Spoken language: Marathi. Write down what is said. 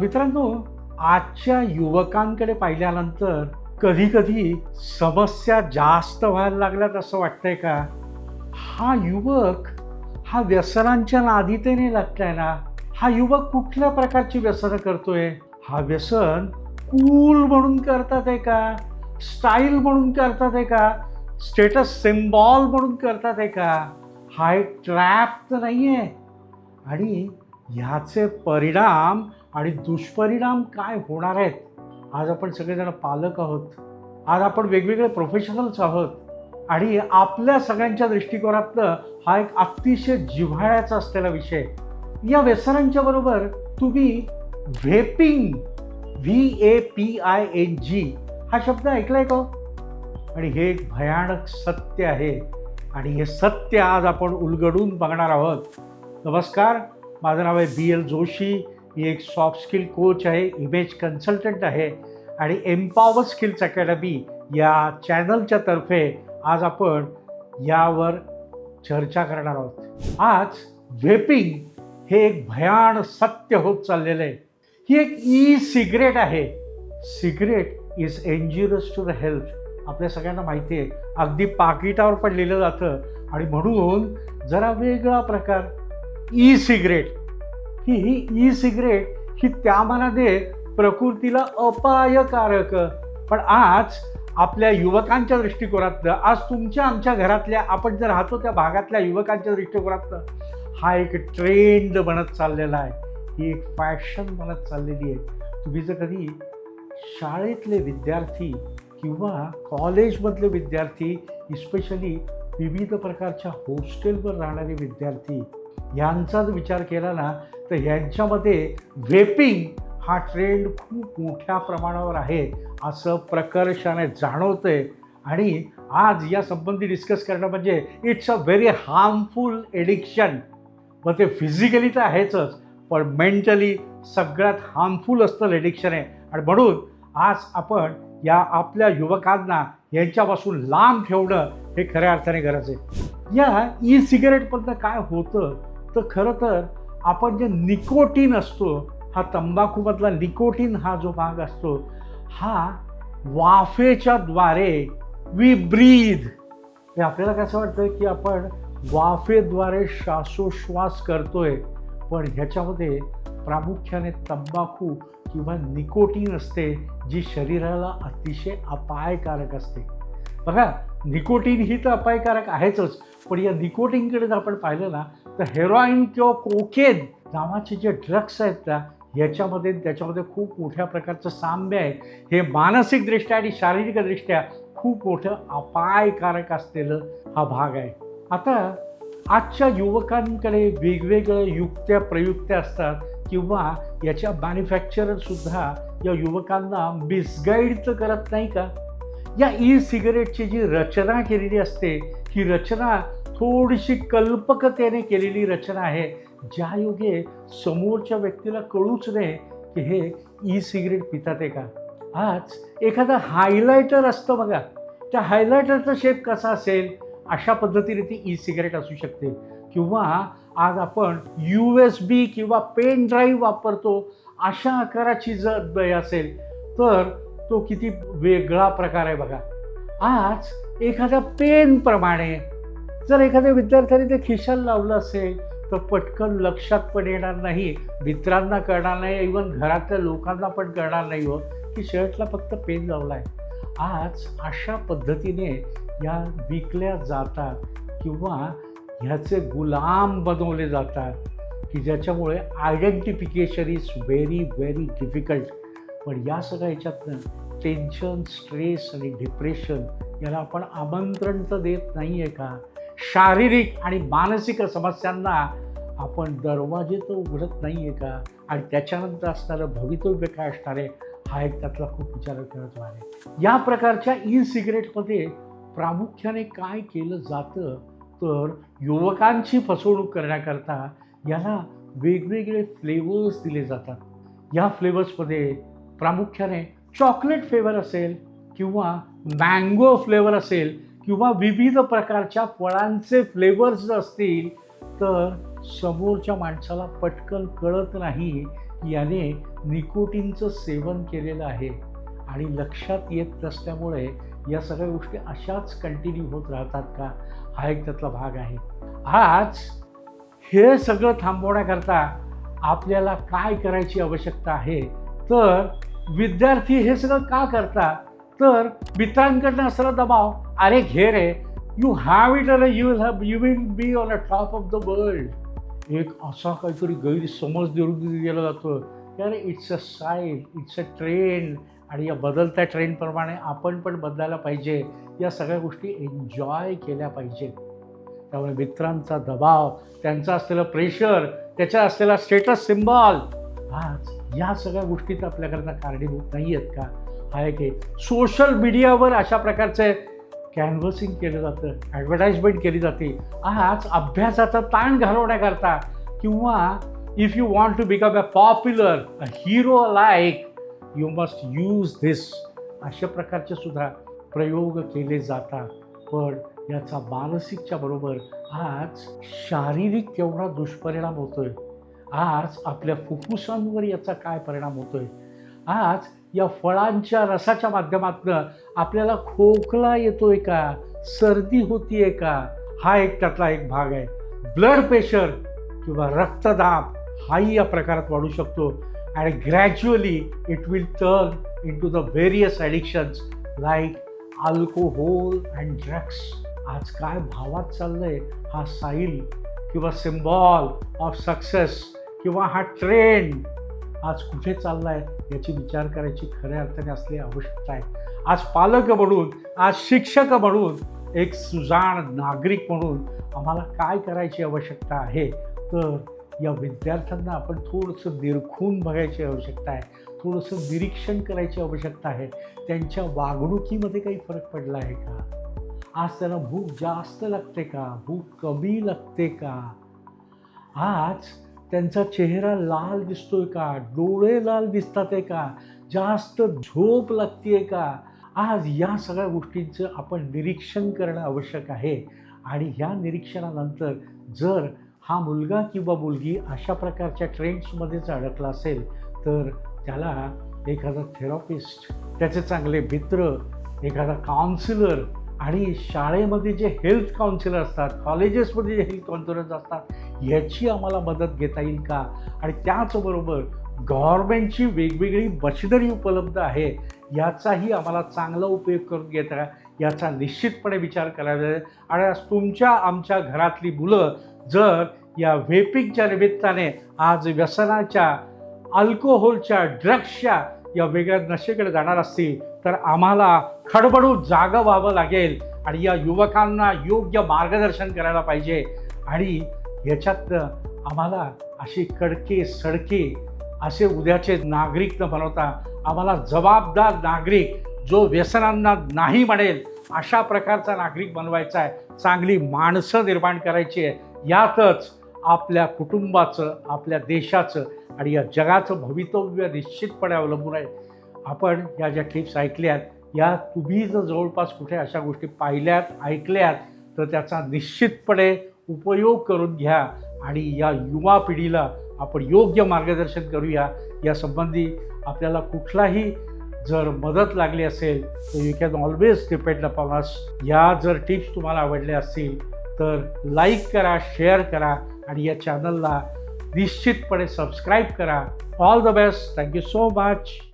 मित्रांनो आजच्या युवकांकडे पाहिल्यानंतर कधी कधी समस्या जास्त व्हायला लागल्यात असं वाटतंय का? हा युवक हा व्यसनांच्या नादीतेने लागलाय ना हा युवक कुठल्या प्रकारची व्यसनं करतोय? हा व्यसन कूल म्हणून करतात आहे का? स्टाईल म्हणून करतात आहे का? स्टेटस सिम्बॉल म्हणून करतात आहे का? हा एक ट्रॅप तर नाही आहे आणि ह्याचे परिणाम आणि दुष्परिणाम काय होणार आहेत? आज आपण सगळेजण पालक आहोत. आज आपण वेगवेगळे प्रोफेशनल्स आहोत. आणि आपल्या सगळ्यांच्या दृष्टिकोनातनं हा एक अतिशय जिव्हाळ्याचा असलेला विषय. या व्यसनांच्या बरोबर तुम्ही vaping V A P I N G हा शब्द ऐकलाय का हो? आणि हे एक भयानक सत्य आहे. आणि हे सत्य आज आपण उलगडून बघणार आहोत. नमस्कार माझं नाव आहे बी एल जोशी. ही एक सॉफ्ट स्किल कोच आहे इमेज कन्सल्टंट आहे आणि एम्पॉवर स्किल्स अकॅडमी या चॅनलच्या तर्फे आज आपण यावर चर्चा करणार आहोत. आज व्हेपिंग हे एक भयान सत्य होत चाललेलं आहे. ही एक ई सिगरेट आहे. Cigarette is dangerous to the health आपल्या सगळ्यांना माहिती आहे. अगदी पाकिटावर पण लिहिलं जातं. आणि म्हणून जरा वेगळा प्रकार. ई सिगरेट की ही ई सिगरेट ही त्या मनाने प्रकृतीला अपायकारक. पण आज आपल्या युवकांच्या दृष्टिकोनातनं आज तुमच्या आमच्या घरातल्या आपण जर राहतो त्या भागातल्या युवकांच्या दृष्टिकोनातनं हा एक ट्रेंड बनत चाललेला आहे. ही एक फॅशन बनत चाललेली आहे. तुम्ही जर कधी शाळेतले विद्यार्थी किंवा कॉलेजमधले विद्यार्थी इस्पेशली विविध प्रकारच्या हॉस्टेलवर राहणारे विद्यार्थी यांचा जर विचार केला ना तर यांच्यामध्ये वेपिंग हा ट्रेंड खूप मोठ्या प्रमाणावर आहे असं प्रकर्षाने जाणवतंय. आणि आज या संबंधी डिस्कस करणं म्हणजे it's a very harmful addiction मग ते फिजिकली तर आहेच पण मेंटली सगळ्यात हार्मफुल असतं एडिक्शन आहे आणि म्हणून आज आपण या आपल्या युवकांना यांच्यापासून लांब ठेवणं हे खऱ्या अर्थाने गरज आहे. या ई सिगरेटमधनं काय होतं? तर खरं तर आपण जे निकोटीन असतो हा तंबाखूमधला निकोटीन हा जो भाग असतो हा वाफेच्या द्वारे वी ब्रीद हे आपल्याला कसं वाटतं की आपण वाफेद्वारे श्वासोश्वास करतोय पण ह्याच्यामध्ये प्रामुख्याने तंबाखू किंवा निकोटीन असते जी शरीराला अतिशय अपायकारक असते. बघा निकोटीन ही तर अपायकारक आहेच पण या निकोटीनकडे जर आपण पाहिलं ना तर हेरॉईन किंवा कोकेन नावाचे जे ड्रग्स आहेत ना याच्यामध्ये त्याच्यामध्ये खूप मोठ्या प्रकारचं साम्य आहे. हे मानसिकदृष्ट्या आणि शारीरिकदृष्ट्या खूप मोठं अपायकारक असलेलं हा भाग आहे. आता आजच्या युवकांकडे वेगवेगळ्या युक्त्या प्रयुक्त्या असतात किंवा याच्या मॅन्युफॅक्चररसुद्धा या युवकांना मिसगाईड तर करत नाही का? या ई सिगरेटची जी रचना केलेली असते ही रचना थोडीशी कल्पकतेने केलेली रचना आहे. ज्या योगे समोरच्या व्यक्तीला कळूच नये की हे ई सिगरेट पितात आहे का? आज एखादा हायलायटर असतं बघा. त्या हायलायटरचा शेप कसा असेल? अशा पद्धतीने ती ई सिगरेट असू शकते. किंवा आज आपण यू एस बी किंवा पेन ड्राईव्ह वापरतो अशा आकाराची जर असेल तर तो किती वेगळा प्रकार आहे बघा. आज एखाद्या पेनप्रमाणे जर एखाद्या विद्यार्थ्याने ते खिशाला लावलं असेल तर पटकन लक्षात पण येणार नाही. मित्रांना कळणार नाही इवन घरातल्या लोकांना पण कळणार नाही हो की शर्टला फक्त पेन लावला आहे आज अशा पद्धतीने या विकल्या जातात किंवा ह्याचे गुलाम बनवले जातात की ज्याच्यामुळे identification is very very difficult पण या सगळ्या ह्याच्यातनं टेन्शन स्ट्रेस आणि डिप्रेशन याला आपण आमंत्रण तर देत नाही आहे का? शारीरिक आणि मानसिक समस्यांना आपण दरवाजे तर उघडत नाही आहे का? आणि त्याच्यानंतर असणारं भवितव्य काय असणार आहे? हा एक त्यातला खूप विचार करत आहे या प्रकारच्या ई सिगरेटमध्ये प्रामुख्याने काय केलं जातं? तर युवकांची फसवणूक करण्याकरता याला वेगवेगळे फ्लेवर्स दिले जातात. या फ्लेवर्समध्ये प्रामुख्याने चॉकलेट फ्लेवर असेल किंवा मँगो फ्लेवर असेल किंवा विविध प्रकारच्या फळांचे फ्लेवर्स असतील तर समोरच्या माणसाला पटकन कळत नाही की याने निकोटीनचं सेवन केलेलं आहे. आणि लक्षात येत नसल्यामुळे या सगळ्या गोष्टी अशाच कंटिन्यू होत राहतात का? हा एक त्यातला भाग आहे. आज हे सगळं थांबवण्याकरता आपल्याला काय करायची आवश्यकता आहे? तर विद्यार्थी हे सगळं का करतात तर मित्रांकडनं असला दबाव अरे घे रे यू हॅव इट अरे you will have you will be on a top of the world एक असा काहीतरी गैरसमज देऊन दिला जातो. तर अरे it's a sign it's a trend आणि या बदलत्या ट्रेंडप्रमाणे आपण पण बदलायला पाहिजे. या सगळ्या गोष्टी एन्जॉय केल्या पाहिजेत. त्यामुळे मित्रांचा दबाव त्यांचा असलेलं प्रेशर त्याच्या असलेला स्टेटस सिम्बॉल आज या सगळ्या गोष्टीत आपल्याकडनं कारणीभूत नाही आहेत का? हा एक सोशल मीडियावर अशा प्रकारचे कॅनव्हसिंग केलं जातं ॲडव्हर्टाईजमेंट केली जाते. आज अभ्यासाचा ताण घालवण्याकरता किंवा if you want to become a popular a hero like you must use this अशा प्रकारचे सुद्धा प्रयोग केले जातात. पण याचा मानसिकच्या बरोबर आज शारीरिक केवढा दुष्परिणाम होतोय. आज आपल्या फुफ्फुसांवर याचा काय परिणाम होतोय? आज या फळांच्या रसाच्या माध्यमातून आपल्याला खोकला येतोय का? सर्दी होतीये का? हा एक त्यातला एक भाग आहे. ब्लड प्रेशर किंवा रक्तदाब हाही या प्रकारात वाढू शकतो. आणि gradually it will turn in to the various addictions like alcohol and drugs आज काय भावात चाललंय? हा साईल किंवा सिम्बॉल ऑफ सक्सेस किंवा हा ट्रेंड आज कुठे चाललाय? याची विचार करायची खऱ्या अर्थाने असली आवश्यकता आहे. आज पालक म्हणून आज शिक्षक म्हणून एक सुजाण नागरिक म्हणून आम्हाला काय करायची आवश्यकता आहे? तर या विद्यार्थ्यांना आपण थोडंसं निरखून बघायची आवश्यकता आहे. थोडंसं निरीक्षण करायची आवश्यकता आहे. त्यांच्या वागणुकीमध्ये काही फरक पडला आहे का? आज त्यांना भूक जास्त लागते का? भूक कमी लागते का? आज त्यांचा चेहरा लाल दिसतोय का? डोळे लाल दिसतात आहे का? जास्त झोप लागते का? आज या सगळ्या गोष्टींचं आपण निरीक्षण करणं आवश्यक आहे. आणि ह्या निरीक्षणानंतर जर हा मुलगा किंवा मुलगी अशा प्रकारच्या ट्रेंड्समध्येच अडकला असेल तर त्याला एखादा थेरॉपिस्ट त्याचे चांगले मित्र एखादा काउन्सिलर आणि शाळेमध्ये जे हेल्थ काउन्सिलर असतात कॉलेजेसमध्ये जे हेल्थ काउन्सिलर्स असतात याची आम्हाला मदत घेता येईल का? आणि त्याचबरोबर गव्हर्मेंटची वेगवेगळी मशिनरी उपलब्ध आहे याचाही आम्हाला चांगला उपयोग करून घेता याचा निश्चितपणे विचार करायला आहे आणि आज तुमच्या आमच्या घरातली मुलं जर या व्हेपिंगच्या निमित्ताने आज व्यसनाच्या अल्कोहोलच्या ड्रग्सच्या या वेगळ्या नशेकडे जाणार असतील तर आम्हाला खडबडू जागं व्हावं लागेल आणि या युवकांना योग्य मार्गदर्शन करायला पाहिजे. आणि याच्यातनं आम्हाला असे कडके सडके असे उद्याचे नागरिक न बनवता आम्हाला जबाबदार नागरिक जो व्यसनांना नाही म्हणेल अशा प्रकारचा नागरिक बनवायचा आहे. चांगली माणसं निर्माण करायची आहे. यातच आपल्या कुटुंबाचं आपल्या देशाचं आणि या जगाचं भवितव्य निश्चितपणे अवलंबून आहे. आपण या ज्या टिप्स ऐकल्यात या तुम्ही जर जवळपास कुठे अशा गोष्टी पाहिल्यात ऐकल्यात तर त्याचा निश्चितपणे उपयोग करून घ्या आणि या युवा पिढीला आपण योग्य मार्गदर्शन करूया. यासंबंधी आपल्याला कुठलाही जर मदत लागली असेल तर you can always depend upon us या जर टिप्स तुम्हाला आवडल्या असतील तर लाईक करा शेअर करा आणि या चॅनलला निश्चितपणे सबस्क्राईब करा. All the best thank you so much